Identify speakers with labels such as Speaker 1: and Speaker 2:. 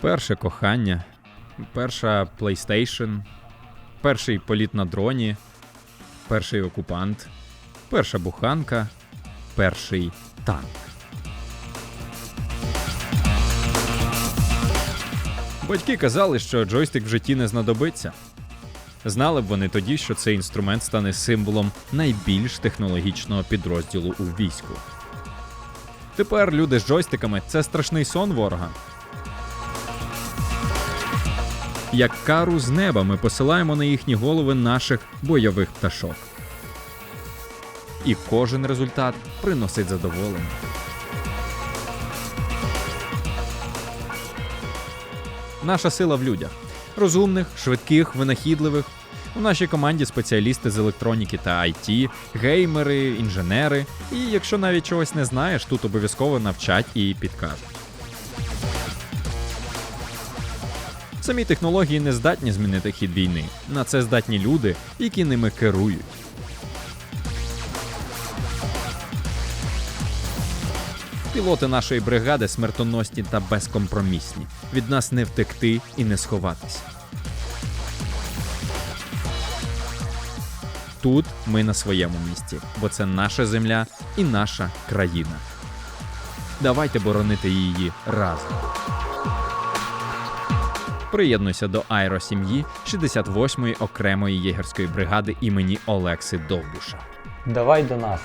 Speaker 1: Перше кохання, перша PlayStation, перший політ на дроні, перший окупант, перша буханка, перший танк. Батьки казали, що джойстик в житті не знадобиться. Знали б вони тоді, що цей інструмент стане символом найбільш технологічного підрозділу у війську. Тепер люди з джойстиками це страшний сон ворога. Як кару з неба ми посилаємо на їхні голови наших бойових пташок. І кожен результат приносить задоволення. Наша сила в людях розумних, швидких, винахідливих. У нашій команді спеціалісти з електроніки та IT, геймери, інженери. І якщо навіть чогось не знаєш, тут обов'язково навчать і підкажуть. Самі технології не здатні змінити хід війни. На це здатні люди, які ними керують. Пілоти нашої бригади смертоносні та безкомпромісні. Від нас не втекти і не сховатися. Тут ми на своєму місці, бо це наша земля і наша країна. Давайте боронити її разом. Приєднуйся до аеросім'ї 68-ї окремої єгерської бригади імені Олекси Довбуша.
Speaker 2: Давай до нас.